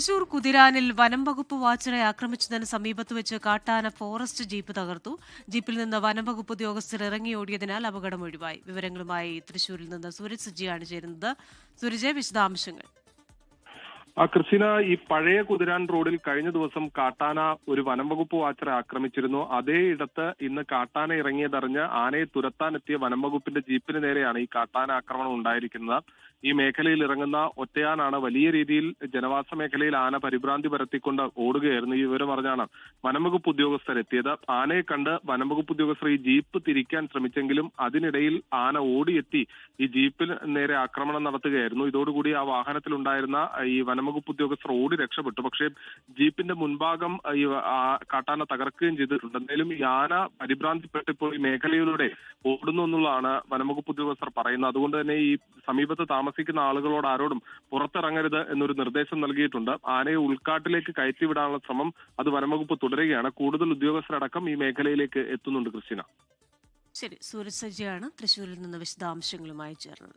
തൃശൂർ കുതിരാനിൽ വനം വകുപ്പ് വാച്ചറെ ആക്രമിച്ചതിന് സമീപത്ത് വെച്ച് കാട്ടാന ഫോറസ്റ്റ് ജീപ്പ് തകർത്തു. ജീപ്പിൽ നിന്ന് വനം വകുപ്പ് ഉദ്യോഗസ്ഥർ ഇറങ്ങിയോടിയതിനാൽ അപകടം ഒഴിവായി. വിവരങ്ങളുമായി തൃശൂരിൽ നിന്ന് സൂരജ് സജ്ജിയാണ് ചേരുന്നത്. സൂരജ് വിശദാംശങ്ങൾ. ആ ഈ പഴയ കുതിരാൻ റോഡിൽ കഴിഞ്ഞ ദിവസം കാട്ടാന ഒരു വനംവകുപ്പ് വാച്ചറെ ആക്രമിച്ചിരുന്നു. അതേ ഇടത്ത് ഇന്ന് കാട്ടാന ഇറങ്ങിയതറിഞ്ഞ് ആനയെ തുരത്താനെത്തിയ വനം വകുപ്പിന്റെ ജീപ്പിന് നേരെയാണ് ഈ കാട്ടാന ആക്രമണം ഉണ്ടായിരിക്കുന്നത്. ഈ മേഖലയിൽ ഇറങ്ങുന്ന ഒറ്റയാനാണ് വലിയ രീതിയിൽ ജനവാസ മേഖലയിൽ ആന പരിഭ്രാന്തി പരത്തിക്കൊണ്ട് ഓടുകയായിരുന്നു. ഈ വിവരം അറിഞ്ഞാണ് വനംവകുപ്പ് ഉദ്യോഗസ്ഥർ എത്തിയത് ആനയെ കണ്ട് വനംവകുപ്പ് ഉദ്യോഗസ്ഥർ ഈ ജീപ്പ് തിരിക്കാൻ ശ്രമിച്ചെങ്കിലും അതിനിടയിൽ ആന ഓടിയെത്തി ഈ ജീപ്പിന് നേരെ ആക്രമണം നടത്തുകയായിരുന്നു. ഇതോടുകൂടി ആ വാഹനത്തിലുണ്ടായിരുന്ന ഈ വനംവകുപ്പ് ഉദ്യോഗസ്ഥർ ഓടി രക്ഷപ്പെട്ടു. പക്ഷേ ജീപ്പിന്റെ മുൻഭാഗം ഈ കാട്ടാന തകർക്കുകയും ചെയ്തിട്ടുണ്ട്. എന്തായാലും ഈ ആന പരിഭ്രാന്തിപ്പെട്ട് ഇപ്പോൾ ഈ മേഖലയിലൂടെ ഓടുന്നു എന്നുള്ളതാണ് വനംവകുപ്പ് ഉദ്യോഗസ്ഥർ പറയുന്നത്. അതുകൊണ്ട് തന്നെ ഈ സമീപത്ത് താമസിക്കുന്ന ആളുകളോട് ആരോടും പുറത്തിറങ്ങരുത് എന്നൊരു നിർദ്ദേശം നൽകിയിട്ടുണ്ട്. ആനയെ ഉൾക്കാട്ടിലേക്ക് കയറ്റിവിടാനുള്ള ശ്രമം അത് വനംവകുപ്പ് തുടരുകയാണ്. കൂടുതൽ ഉദ്യോഗസ്ഥരടക്കം ഈ മേഖലയിലേക്ക് എത്തുന്നുണ്ട് ക്രിസ്റ്റിന. ശരി സൂരജ് സജ്ജിയാണ് തൃശൂരിൽ നിന്ന് വിശദാംശങ്ങളുമായി ചേർന്നത്.